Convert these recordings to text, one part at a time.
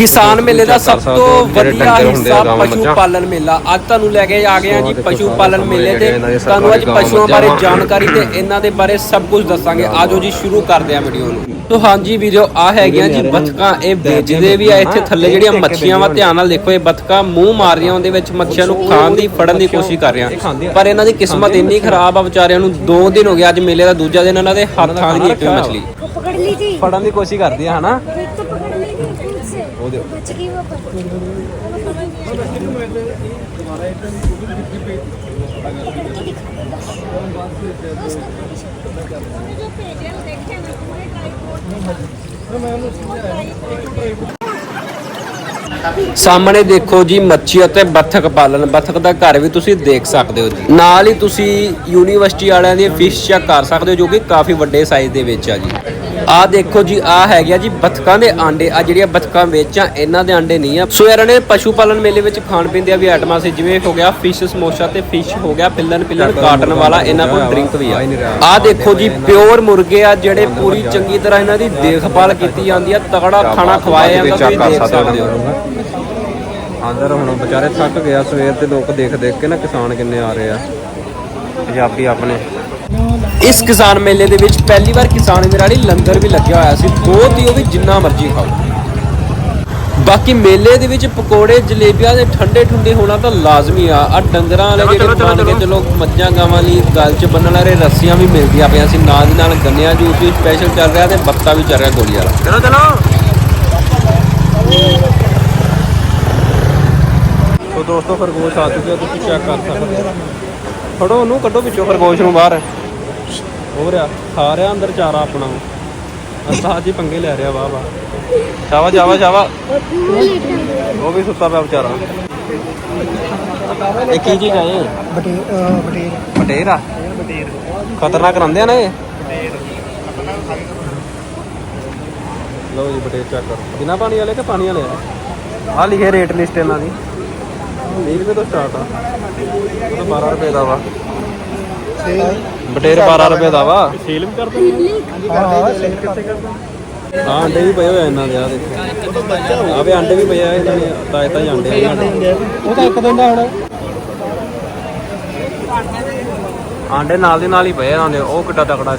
ਕਿਸਾਨ ਮੇਲੇ ਦਾ ਸਭ ਤੋਂ ਵਧੀਆ ਹਿੱਸਾ ਪਸ਼ੂ ਪਾਲਣ ਮੇਲਾ। ਅੱਜ ਤੁਹਾਨੂੰ ਲੈ ਕੇ ਆ ਗਏ ਆ ਜੀ ਪਸ਼ੂ ਪਾਲਣ ਮੇਲੇ ਤੇ ਤੁਹਾਨੂੰ ਅੱਜ ਪਸ਼ੂਆਂ ਬਾਰੇ ਜਾਣਕਾਰੀ ਤੇ ਇਹਨਾਂ ਦੇ ਬਾਰੇ ਸਭ ਕੁਝ ਦੱਸਾਂਗੇ। ਆਜੋ ਜੀ ਸ਼ੁਰੂ ਕਰਦੇ ਆ ਵੀਡੀਓ ਨੂੰ। ਤੋ ਹਾਂਜੀ ਵੀਡੀਓ ਆ ਹੈਗੀਆਂ ਜੀ ਬਤਕਾਂ ਇਹ ਵੇਚਦੇ ਵੀ ਆ ਇੱਥੇ ਥੱਲੇ ਜਿਹੜੀਆਂ ਮੱਛੀਆਂ ਵਾ ਧਿਆਨ ਨਾਲ ਦੇਖੋ ਇਹ ਬਤਕਾਂ ਮੂੰਹ ਮਾਰ ਰਹੀਆਂ ਉਹਦੇ ਵਿੱਚ ਮੱਛੀਆਂ ਨੂੰ ਖਾਣ ਦੀ ਫੜਨ ਦੀ ਕੋਸ਼ਿਸ਼ ਕਰ ਰਹੀਆਂ। ਪਰ ਇਹਨਾਂ ਦੀ ਕਿਸਮਤ ਇੰਨੀ ਖਰਾਬ ਆ ਵਿਚਾਰਿਆਂ ਨੂੰ ਦੋ ਦਿਨ ਹੋ ਗਏ ਅੱਜ ਮੇਲੇ ਦਾ ਦੂਜਾ ਦਿਨ ਇਹਨਾਂ ਦੇ ਹੱਥਾਂ ਦੀ ਇੱਕ ਮੱਛਲੀ। ਫੜਨ ਦੀ ਕੋਸ਼ਿਸ਼ ਕਰਦੀ ਆ ਹਨਾ? ਉਹਦੇ ਬਚ ਸਾਹਮਣੇ ਦੇਖੋ ਜੀ ਮੱਛੀ ਅਤੇ ਬੱਥਕ ਪਾਲਣ। ਬੱਤਖ ਦਾ ਘਰ ਵੀ ਤੁਸੀਂ ਦੇਖ ਸਕਦੇ ਹੋ ਜੀ। ਨਾਲ ਹੀ ਤੁਸੀਂ ਯੂਨੀਵਰਸਿਟੀ ਵਾਲਿਆਂ ਦੀ ਫਿਸ਼ ਚੈੱਕ ਕਰ ਸਕਦੇ ਹੋ ਜੋ ਕਿ ਕਾਫੀ ਵੱਡੇ ਸਾਈਜ਼ ਦੇ ਵਿੱਚ ਆ ਜੀ। ਆਹ ਦੇਖੋ ਜੀ ਆਹ ਹੈਗੇ ਆ ਜੀ ਬੱਤਕਾਂ ਦੇ ਆਂਡੇ। ਆ ਜਿਹੜੀਆਂ ਬੱਤਕਾਂ ਵੇਚਾਂ ਇਹਨਾਂ ਦੇ ਆਂਡੇ ਨਹੀਂ ਆ। ਸੋ ਯਾਰ ਨੇ ਪਸ਼ੂ ਪਾਲਣ ਮੇਲੇ ਵਿੱਚ ਖਾਣ ਪੀਣ ਦੀਆਂ ਵੀ ਆਈਟਮਾਂ ਸੀ ਜਿਵੇਂ ਹੋ ਗਿਆ ਫਿਸ਼ ਸਮੋਸਾ ਤੇ ਫਿਸ਼ ਹੋ ਗਿਆ ਪਿੱਲਨ ਪਿੱਲਨ ਕਾਟਨ ਵਾਲਾ ਇਹਨਾਂ ਕੋਲ ਡਰਿੰਕ ਵੀ ਆ। ਆਹ ਦੇਖੋ ਜੀ ਪਿਓਰ ਮੁਰਗੇ ਆ ਜਿਹੜੇ ਪੂਰੀ ਚੰਗੀ ਤਰ੍ਹਾਂ ਇਹਨਾਂ ਦੀ ਦੇਖਭਾਲ ਕੀਤੀ ਜਾਂਦੀ ਆ ਤਗੜਾ ਖਾਣਾ ਖਵਾਇਆ ਜਾਂਦਾ ਤੁਸੀਂ ਦੇਖ ਸਕਦੇ ਹੋ। ਆਂਦਰ ਹੁਣ ਵਿਚਾਰੇ ਥੱਕ ਗਿਆ ਸਵੇਰ ਤੇ ਲੋਕ ਦੇਖ ਦੇਖ ਕੇ ਨਾ ਕਿਸਾਨ ਕਿੰਨੇ ਆ ਰਹੇ ਆ। ਪੰਜਾਬੀ ਆਪਣੇ। ਇਸ ਕਿਸਾਨ ਮੇਲੇ ਦੇ ਵਿੱਚ ਪਹਿਲੀ ਵਾਰ ਕਿਸਾਨ ਮੇਰਾ ਲਈ ਲੰਗਰ ਵੀ ਲੱਗਿਆ ਹੋਇਆ ਸੀ। ਬਹੁਤ ਹੀ ਉਹ ਵੀ ਜਿੰਨਾ ਮਰਜ਼ੀ ਖਾਓ। ਬਾਕੀ ਮੇਲੇ ਦੇ ਵਿੱਚ ਪਕੌੜੇ ਜਲੇਬੀਆਂ ਦੇ ਠੰਡੇ ਠੁੰਡੇ ਹੋਣਾ ਤਾਂ ਲਾਜ਼ਮੀ ਆ। ਆ ਡੰਗਰਾਂ ਵਾਲੇ ਜਿਹੜੇ ਮੰਨ ਕੇ ਚਲੋ। ਮੱਝਾਂ ਗਾਵਾਂ ਲਈ ਗਲ 'ਚ ਬੰਨਣ ਵਾਲੇ ਰੱਸੀਆਂ ਵੀ ਮਿਲਦੀਆਂ ਪਈਆਂ ਸੀ। ਨਾਲ ਦੀ ਨਾਲ ਗੰਨਿਆਂ ਜੂਸ ਵੀ ਸਪੈਸ਼ਲ ਚੱਲ ਰਿਹਾ ਤੇ ਬੱਤਾ ਵੀ ਚੱਲ ਰਿਹਾ ਗੋਲੀ ਵਾਲਾ। ਚਲੋ ਚਲੋ। ਸੋ ਦੋਸਤੋ ਖਰਗੋਸ਼ ਆ ਚੁੱਕੇ ਆ ਤੁਸੀਂ ਚੈੱਕ ਕਰ ਸਕਦੇ ਹੋ। ਫੜੋ ਉਹਨੂੰ ਕੱਢੋ ਵਿੱਚੋਂ ਖਰਗੋਸ਼ ਨੂੰ ਬਾਹਰ। ਹੋ ਰਿਹਾ। ਖਾ ਰਿਹਾ ਅੰਦਰ ਚਾਰਾ ਆਪਣਾ। ਅਸਤਾਜ ਜੀ ਪੰਗੇ ਲੈ ਰਿਹਾ ਵਾਹ ਵਾਹ। ਸ਼ਾਵਾ ਸ਼ਾਵਾ ਸ਼ਾਵਾ ਉਹ ਵੀ ਸੁੱਤਾ ਪਿਆ ਵਿਚਾਰਾ। ਇਹ ਕੀ ਚੀਜ਼ ਆ ਇਹ? ਬਟੇਰ ਬਟੇਰ। ਆ? ਖਤਰਨਾਕ ਰਹਿੰਦੇ ਆ ਨਾ ਇਹ? ਲਓ ਜੀ ਬਟੇਰ ਚੈੱਕ ਕਰੋ। ਬਿਨਾ ਪਾਣੀ ਵਾਲੇ ਕਿ ਪਾਣੀ ਵਾਲੇ ਆ? ਆ ਲਿਖੇ ਰੇਟ ਲਿਸਟ ਇਹਨਾਂ ਦੀ। 20 ਰੁਪਏ ਤੋਂ ਸਟਾਰਟ ਆ। ਇਹ ਤਾਂ 12 ਰੁਪਏ ਦਾ ਵਾ। ਬਟੇਰ 12 ਰੁਪਏ ਦਾ ਵਾ। ਸੇਲ ਵੀ ਕਰਦੇ ਹਾਂ ਅੰਡੇ ਵੀ ਪਏ ਹੋਏ ਇਹਨਾਂ ਦੇ ਆ ਦੇਖੋ। ਆ ਵੀ ਅੰਡੇ ਵੀ ਪਏ ਆ ਇਹਨਾਂ ਦੇ ਤਾਏ ਤਾਏ ਅੰਡੇ ਆ ਉਹ ਤਾਂ ਇੱਕ ਦਿਨ ਦਾ ਹੁਣ। ਆਂਡੇ ਨਾਲ ਦੀ ਨਾਲ ਹੀ ਪਏ ਆ ਉਹਨਾਂ ਦੇ ਉਹ ਕਿੱਡਾ ਤਕੜਾ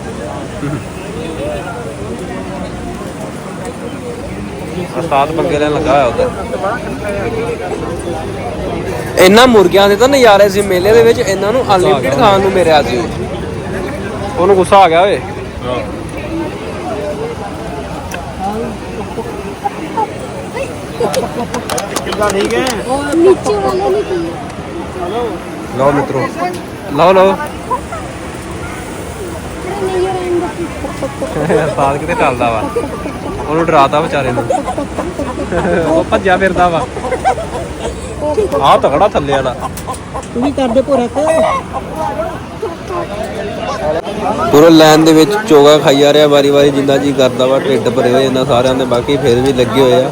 ਉਸਤਾਦ ਪੰਗੇ ਲੈਣ ਲੱਗਾ ਹੋਇਆ ਉਧਰ। ਇੰਨਾ ਮੁਰਗਿਆਂ ਦੇ ਤਾਂ ਨਜ਼ਾਰੇ ਸੀ ਮੇਲੇ ਦੇ ਵਿੱਚ ਇਹਨਾਂ ਨੂੰ ਅਨਲਿਮਿਟਿਡ ਖਾਣ ਨੂੰ ਮਿਲਿਆ ਸੀ। ਉਹਨੂੰ ਗੁੱਸਾ ਆ ਗਿਆ ਓਏ। ਲਓ ਮਿੱਤਰੋ। ਲਓ ਲਓ। ਸਾਲ ਕਿਤੇ ਚੱਲਦਾ ਵਾ। ਉਹਨੂੰ ਡਰਾਤਾ ਵਿਚਾਰੇ ਨੂੰ। ਉਹ ਭੱਜਿਆ ਫਿਰਦਾ ਵਾ। ਆਹ ਤਕੜਾ ਥੱਲੇ ਵਾਲਾ। ਤੂੰ ਵੀ ਕਰਦੇ ਭੋਰਾ ਪੂਰਾ ਲਾਈਨ ਦੇ ਵਿੱਚ ਚੋਗਾ ਖਾਈ ਜਾ ਰਿਹਾ ਵਾਰੀ ਵਾਰੀ ਜਿੰਦਾ ਜੀ ਕਰਦਾ ਵਾ ਢਿੱਡ ਭਰੇ ਹੋਏ ਇਹਨਾਂ ਸਾਰਿਆਂ ਦੇ ਬਾਕੀ ਫਿਰ ਵੀ ਲੱਗੇ ਹੋਏ ਆ।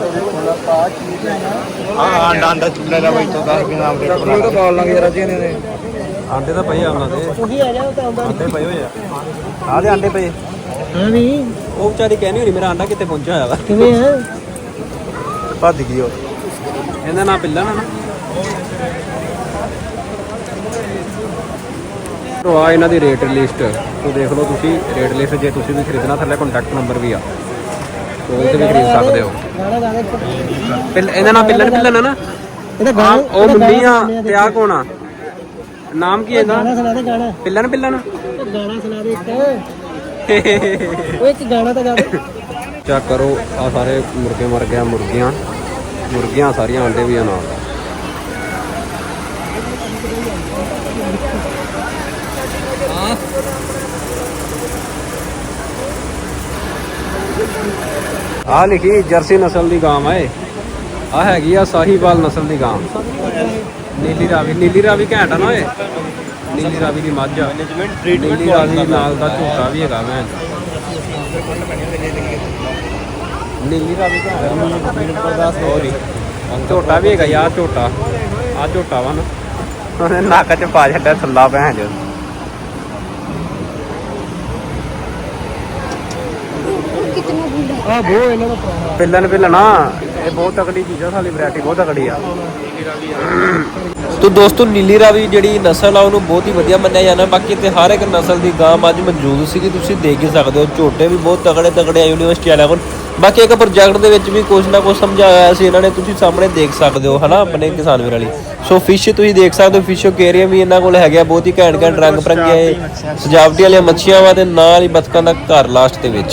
ਆਂਡੇ ਤਾਂ ਪਏ ਆ ਉਹਨਾਂ ਦੇ। ਉਹੀ ਆ ਜਾ ਉਹ ਤਾਂ ਆਉਂਦਾ। ਆਂਡੇ ਪਏ ਹੋਏ ਆ। ਆਹ ਦੇ ਆਂਡੇ ਪਏ। ਹਾਂ ਵੀ। ਉਹ ਵਿਚਾਰੀ ਕਹਿੰਦੀ ਹੋਣੀ ਮੇਰਾ ਆਂਡਾ ਕਿੱਥੇ ਪਹੁੰਚਿਆ ਹੋਇਆ ਵਾ। ਕਿਵੇਂ ਆ? ਭੱਜ ਗਈ ਉਹ। ਇਹਦਾ ਨਾਂ ਪਿੱਲਾ ਨਾ। ਤੋ ਆ ਇਹਨਾਂ ਦੀ ਰੇਟ ਲਿਸਟ ਤੋਂ ਦੇਖ ਲਓ ਤੁਸੀਂ ਰੇਟ ਲਿਸਟ ਜੇ ਤੁਸੀਂ ਵੀ ਖਰੀਦਣਾ ਥੱਲੇ ਕੰਟੈਕਟ ਨੰਬਰ ਵੀ ਆ। ਤੋ ਉਹ ਤੇ ਵੀ ਖਰੀਦ ਸਕਦੇ ਹੋ। ਪਿੱਲ ਇਹਦਾ ਨਾਮ ਪਿੱਲਣ ਪਿੱਲਣ ਹੈ ਨਾ? ਇਹਦਾ ਉਹ ਮੰਮੀ ਆ ਤੇ ਆ ਕੌਣ ਆ ਨਾਮ ਕੀ ਹੈ ਇਹਦਾ? ਪਿੱਲਣ ਉਹ ਗਾਣਾ ਸੁਣਾ ਦੇ ਇੱਕ। ਉਹ ਇੱਕ ਗਾਣਾ ਤਾਂ ਗਾ ਦੇ। ਚੈੱਕ ਕਰੋ ਆ ਸਾਰੇ ਮੁਰਗੇ ਮਰ ਗਿਆ ਮੁਰਗੀਆਂ। ਮੁਰਗੀਆਂ ਸਾਰੀਆਂ ਆਂਡੇ ਵੀ ਆ ਨਾਲ। ਆ ਲਿਖੀ, ਜਰਸੀ ਨਸਲ ਦੀ ਗਾਂ ਏ ਆ ਹੈਗੀ ਆ ਸਾਹੀਵਾਲ ਨਸਲ ਦੀ ਗਾਂ। ਨੀਲੀ ਰਾਵੀ ਨੀਲੀ ਰਾਵੀ ਘੈਂਟ ਆ ਨਾ ਓਏ ਨੀਲੀ ਰਾਵੀ ਦੀ ਮੱਝ ਮੈਨੇਜਮੈਂਟ ਟ੍ਰੀਟਮੈਂਟ ਨੀਲੀ ਰਾਵੀ ਨਾਲ ਦਾ ਝੋਟਾ ਵੀ ਹੈਗਾ ਮੈਂ। ਨੀਲੀ ਰਾਵੀ ਦਾ ਗੁਰਦਾਸ ਹੋਰੀ ਝੋਟਾ ਵੀ ਹੈਗਾ ਯਾਰ ਝੋਟਾ। ਆ ਝੋਟਾ ਵਾ ਨਾ। ਉਹਨੇ 'ਚ ਪਾ ਛੱਡਿਆ ਥੱਲਾ ਭੈਣ ਜੋ ਆ ਬੋ ਇਹਨਾਂ ਦਾ ਪਿੱਲਣ ਪਿੱਲਣਾ। ਇਹ ਬਹੁਤ ਤਕੜੀ ਚੀਜ਼ ਆ ਸਾਲੀ ਵੈਰਾਈਟੀ ਬਹੁਤ ਤਕੜੀ ਆ। ਤੋ ਦੋਸਤੋ, ਨੀਲੀ ਰਾਵੀ ਜਿਹੜੀ ਨਸਲ ਆ, ਉਹਨੂੰ ਬਹੁਤ ਹੀ ਵਧੀਆ ਮੰਨਿਆ ਜਾਂਦਾ। ਬਾਕੀ ਤੇ ਹਰ ਇੱਕ ਨਸਲ ਦੀ ਗਾਂ ਮੱਝ ਮੌਜੂਦ ਸੀਗੀ, ਤੁਸੀਂ ਦੇਖ ਹੀ ਸਕਦੇ ਹੋ, ਝੋਟੇ ਵੀ ਬਹੁਤ ਤਗੜੇ ਤਗੜੇ ਆ ਯੂਨੀਵਰਸਿਟੀ ਵਾਲਿਆਂ ਕੋਲ। ਬਾਕੀ ਇੱਕ ਪ੍ਰੋਜੈਕਟ ਦੇ ਵਿੱਚ ਵੀ ਕੁਝ ਨਾ ਕੁਝ ਸਮਝਾਇਆ ਸੀ ਇਹਨਾਂ ਨੇ, ਤੁਸੀਂ ਸਾਹਮਣੇ ਦੇਖ ਸਕਦੇ ਹੋ, ਹਨਾ, ਆਪਣੇ ਕਿਸਾਨ ਵੀਰ ਵਾਲੀ ਸੋ ਫਿਸ਼ ਤੁਸੀਂ ਦੇਖ ਸਕਦੇ ਹੋ ਫਿਸ਼ aquarium ਵੀ ਇਹਨਾਂ ਕੋਲ ਹੈਗਾ ਬਹੁਤ ਹੀ ਘੈਂਟ ਘੈਂਟ ਰੰਗ ਬਰੰਗੀਆਂ ਸਜਾਵਟੀ ਵਾਲੀਆਂ ਮੱਛੀਆਂ ਵਾ ਤੇ ਨਾਲ ਹੀ ਬਤਕਾਂ ਦਾ ਘਰ ਲਾਸਟ ਦੇ ਵਿੱਚ।